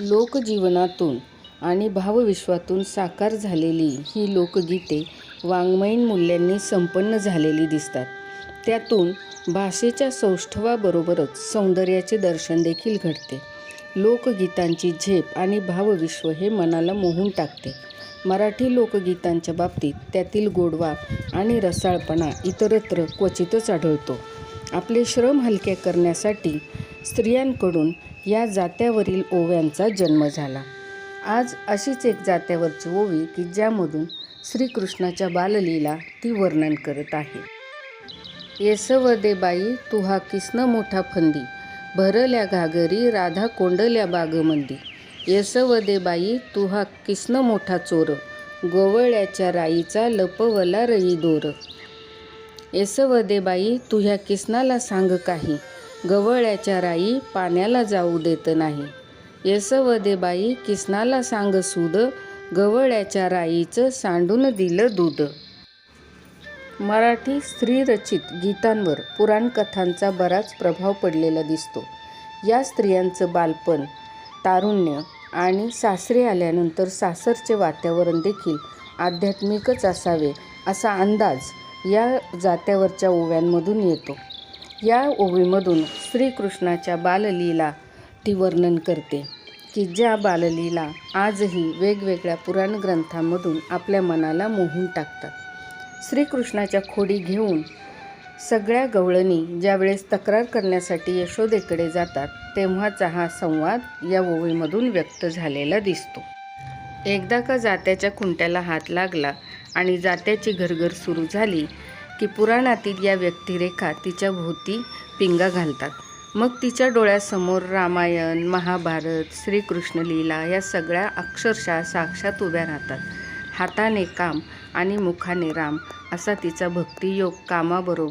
लोकजीवनातून आणि भावविश्वातून साकार झालेली ही लोकगीते वाङ्मयीन मूल्यांनी संपन्न झालेली दिसतात. त्यातून भाषेच्या सौष्ठवाबरोबरच सौंदर्याचे दर्शन देखील घडते. लोकगीतांची झेप आणि भावविश्व हे मनाला मोहून टाकते. मराठी लोकगीतांच्या बाबतीत त्यातील गोडवा आणि रसाळपणा इतरत्र क्वचितच आढळतो. आपले श्रम हलके करण्यासाठी स्त्रियांकडून या जात्यावरील ओव्यांचा जन्म झाला. आज अशीच एक जात्यावरची ओवी की ज्यामधून श्रीकृष्णाच्या बाललीला ती वर्णन करत आहे. येसवदे बाई तुहा किसन मोठा फंदी. भरल्या घागरी राधा कोंडल्या बागमंदी. येसवदे बाई तुहा किसन मोठा चोर. गोवळ्याच्या राईचा लपवला रई दोर. येसवदे बाई तुह्या किसनाला सांग काही. गवळ्याच्या राई पाण्याला जाऊ देत नाही. येसवदे बाई किसनाला सांग सूद गवळ्याच्या राईचं सांडून दिलं दूध. मराठी स्त्रीरचित गीतांवर पुराणकथांचा बराच प्रभाव पडलेला दिसतो. या स्त्रियांचं बालपण तारुण्य आणि सासरे आल्यानंतर सासरचे वातावरण देखील आध्यात्मिकच असावे असा अंदाज या जात्यावरच्या ओव्यांमधून येतो. या ओवीमधून श्रीकृष्णाच्या बाललीला ती वर्णन करते की ज्या बाललीला आजही वेगवेगळ्या पुराण ग्रंथांमधून आपल्या मनाला मोहून टाकतात. श्रीकृष्णाच्या खोडी घेऊन सगळ्या गवळणी ज्यावेळेस तक्रार करण्यासाठी यशोदेकडे जातात तेव्हाचा हा संवाद या ओवीमधून व्यक्त झालेला दिसतो. एकदा का जात्याच्या खुंट्याला हात लागला आणि जात्याची घरघर सुरू झाली की पुराणातील या व्यक्तिरेखा तिच्या भोवती पिंगा घालतात. मग तिच्या डोळ्यासमोर रामायण महाभारत श्रीकृष्ण लीला या सगळ्या अक्षरशः साक्षात उभ्या राहतात. हाताने काम आणि मुखाने राम असा तिचा भक्तियोग कामाबरोबर